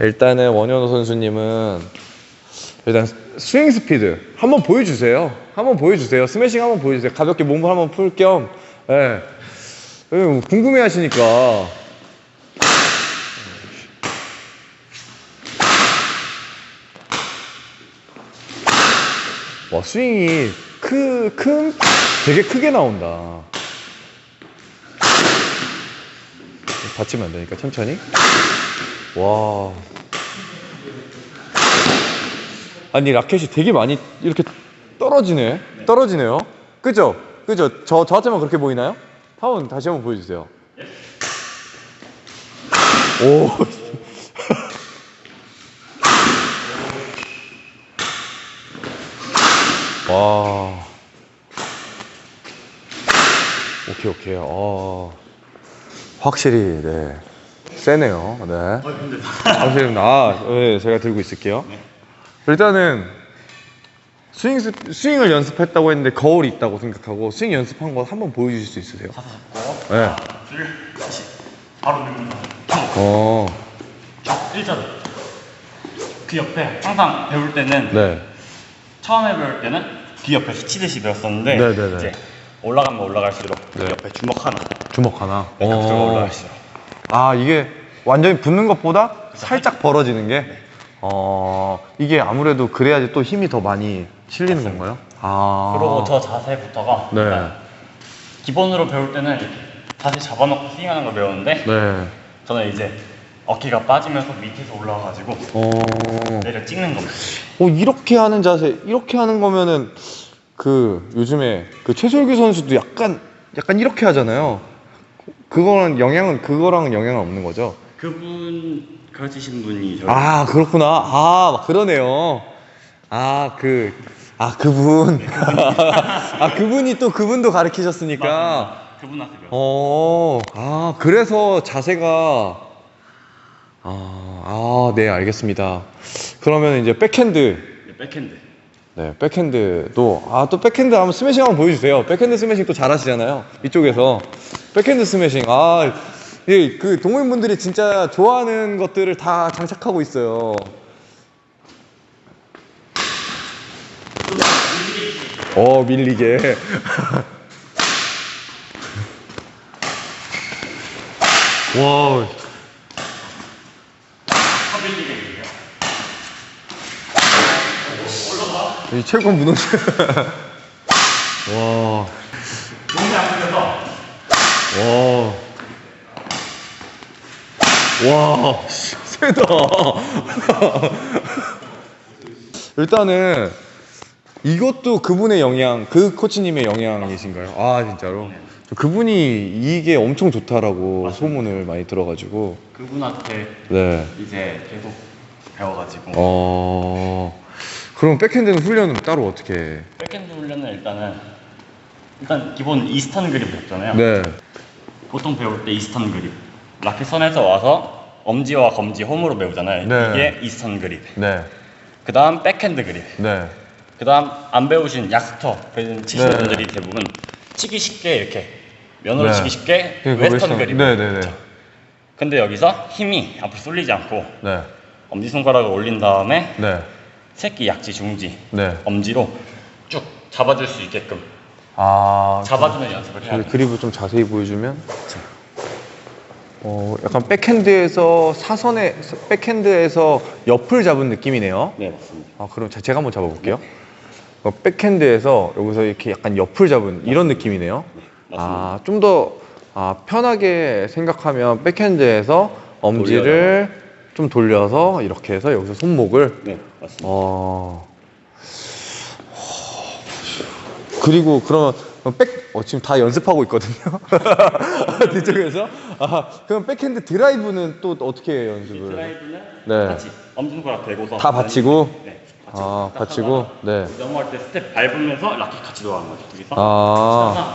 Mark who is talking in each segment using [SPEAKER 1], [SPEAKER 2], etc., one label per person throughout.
[SPEAKER 1] 일단은 원현호 선수님은 일단 스윙 스피드 한번 보여주세요. 한번 보여주세요. 스매싱 한번 보여주세요. 가볍게 몸을 한번 풀 겸. 예. 예, 궁금해 하시니까. 와 스윙이 크, 큰 되게 크게 나온다. 다치면 안 되니까 천천히. 와. 아니 라켓이 되게 많이 이렇게 떨어지네. 떨어지네요. 그죠? 그죠? 저 저한테만 그렇게 보이나요? 파운 다시 한번 보여주세요. 오. 와. 오케이 오케이. 어. 확실히 네. 세네요. 네. 확실히 아, 네, 제가 들고 있을게요. 일단은 스윙 스- 스윙을 연습했다고 했는데 거울이 있다고 생각하고 스윙 연습한 거 한번 보여주실 수 있으세요?
[SPEAKER 2] 잡고
[SPEAKER 1] 네.
[SPEAKER 2] 둘 다시 바로 밀니다
[SPEAKER 1] 어.
[SPEAKER 2] 일자로 그 옆에 항상 배울 때는
[SPEAKER 1] 네.
[SPEAKER 2] 처음에 배울 때는 그 옆에서 치듯이 배웠었는데
[SPEAKER 1] 네, 네, 네.
[SPEAKER 2] 이제 올라가면 올라갈수록
[SPEAKER 1] 네.
[SPEAKER 2] 그 옆에 주먹 하나
[SPEAKER 1] 주먹 하나.
[SPEAKER 2] 네, 각도가
[SPEAKER 1] 어.
[SPEAKER 2] 올라갈수록
[SPEAKER 1] 아 이게 완전히 붙는 것보다 살짝 벌어지는 게. 어 이게 아무래도 그래야지 또 힘이 더 많이 실리는 건가요? 아.
[SPEAKER 2] 그리고 저 자세부터가
[SPEAKER 1] 네.
[SPEAKER 2] 일단 기본으로 배울 때는 이렇게 자세 잡아놓고 스윙하는 걸 배우는데
[SPEAKER 1] 네.
[SPEAKER 2] 저는 이제 어깨가 빠지면서 밑에서 올라와가지고
[SPEAKER 1] 어.
[SPEAKER 2] 내려 찍는 겁니다
[SPEAKER 1] 어 이렇게 하는 자세 이렇게 하는 거면은 그 요즘에 그 최솔규 선수도 약간 약간 이렇게 하잖아요. 그거는 영향은 그거랑은 영향은 없는 거죠.
[SPEAKER 2] 그분 가르치신 분이 저희
[SPEAKER 1] 아 그렇구나. 아 그러네요. 아 그. 아 그분 아 그분이 또 그분도 가르치셨으니까
[SPEAKER 2] 맞습니다. 그분한테 배웠어요
[SPEAKER 1] 어, 아, 그래서 자세가, 아, 아, 네, 알겠습니다. 그러면 이제 백핸드,
[SPEAKER 2] 네, 백핸드
[SPEAKER 1] 네, 백핸드도, 아, 또 백핸드 한번 스매싱 한번 보여 주세요. 백핸드 스매싱 또 잘하시잖아요. 이쪽에서. 백핸드 스매싱, 아, 예, 그 동호인분들이 진짜 좋아하는 것들을 다 장착하고 있어요. 어, 밀리게. 와, 이 체육관 무너지. 와, 와, 와, 씨, 세다. 일단은 이것도 그분의 영향, 그 코치님의 영향이신가요? 아 진짜로. 저 그분이 이게 엄청 좋다라고 소문을 많이 들어가지고.
[SPEAKER 2] 그분한테
[SPEAKER 1] 네.
[SPEAKER 2] 이제 계속 배워가지고
[SPEAKER 1] 어. 그럼 백핸드는 훈련은 따로 어떻게? 해?
[SPEAKER 2] 백핸드 훈련은 일단은 일단 기본 이스턴 그립 배웠잖아요
[SPEAKER 1] 네.
[SPEAKER 2] 보통 배울 때 이스턴 그립 라켓 선에서 와서 엄지와 검지 홈으로 배우잖아요
[SPEAKER 1] 네.
[SPEAKER 2] 이게 이스턴 그립
[SPEAKER 1] 네.
[SPEAKER 2] 그 다음 백핸드 그립
[SPEAKER 1] 네.
[SPEAKER 2] 그 다음 안 배우신 약스터 배운 치시는
[SPEAKER 1] 네.
[SPEAKER 2] 분들이 대부분 치기 쉽게 이렇게 면으로
[SPEAKER 1] 네.
[SPEAKER 2] 치기 쉽게
[SPEAKER 1] 그
[SPEAKER 2] 웨스턴
[SPEAKER 1] 웨스턴.
[SPEAKER 2] 그립
[SPEAKER 1] 네, 네, 네.
[SPEAKER 2] 근데 여기서 힘이 앞으로 쏠리지 않고
[SPEAKER 1] 네.
[SPEAKER 2] 엄지손가락을 올린 다음에
[SPEAKER 1] 네.
[SPEAKER 2] 새끼 약지 중지
[SPEAKER 1] 네.
[SPEAKER 2] 엄지로 쭉 잡아줄 수 있게끔
[SPEAKER 1] 아.
[SPEAKER 2] 잡아주는 연습을 해야
[SPEAKER 1] 저기
[SPEAKER 2] 돼요
[SPEAKER 1] 그립을 좀 자세히 보여주면 어, 약간 백핸드에서 사선에 백핸드에서 옆을 잡은 느낌이네요.
[SPEAKER 2] 네 맞습니다
[SPEAKER 1] 아, 그럼 자- 제가 한번 잡아볼게요. 어, 백핸드에서 여기서 이렇게 약간 옆을 잡은 이런 느낌이네요. 아, 좀더 아, 편하게 생각하면 백핸드에서 엄지를 좀 돌려서 이렇게 해서 여기서 손목을
[SPEAKER 2] 네 맞습니다
[SPEAKER 1] 어. 그리고 그러면 백, 어, 지금 다 연습하고 있거든요. 뒤쪽에서. 아, 그럼 백핸드 드라이브는 또 어떻게 연습을?
[SPEAKER 2] 드라이브는
[SPEAKER 1] 네.
[SPEAKER 2] 같이 엄지손가락 대고서
[SPEAKER 1] 다 받치고?
[SPEAKER 2] 네
[SPEAKER 1] 아,
[SPEAKER 2] 딱
[SPEAKER 1] 받치고? 네.
[SPEAKER 2] 넘어갈 때 스텝 밟으면서 라켓 같이 돌아가는 거죠 여기서
[SPEAKER 1] 아,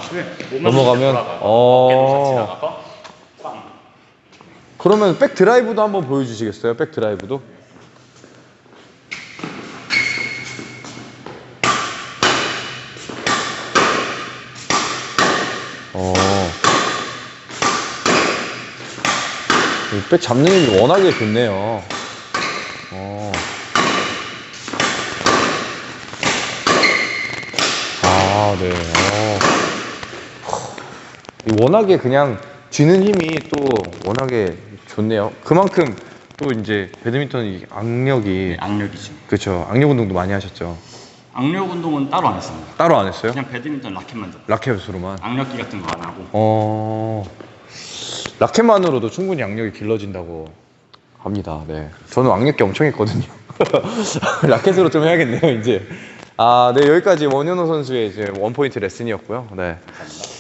[SPEAKER 1] 넘어가면? 어.
[SPEAKER 2] 어깨도 같이 나가서 빵.
[SPEAKER 1] 그러면 백 드라이브도 한번 보여주시겠어요? 백 드라이브도? 어. 이백 잡는 힘이 워낙에 좋네요. 어. 아, 네. 어. 이 워낙에 그냥 쥐는 힘이 또 워낙에 좋네요. 그만큼 또 이제 배드민턴 이 악력이
[SPEAKER 2] 네, 악력이죠.
[SPEAKER 1] 그렇죠. 악력 운동도 많이 하셨죠.
[SPEAKER 2] 악력 운동은 따로 안 했습니다.
[SPEAKER 1] 따로 안 했어요?
[SPEAKER 2] 그냥 배드민턴 라켓만 잡.
[SPEAKER 1] 라켓으로만.
[SPEAKER 2] 악력기 같은 거 안 하고.
[SPEAKER 1] 어. 라켓만으로도 충분히 악력이 길러진다고 합니다. 네. 저는 악력기 엄청 했거든요. 라켓으로 좀 해야겠네요, 이제. 아, 네, 여기까지 원현호 선수의 이제 원포인트 레슨이었고요. 네.
[SPEAKER 2] 감사합니다.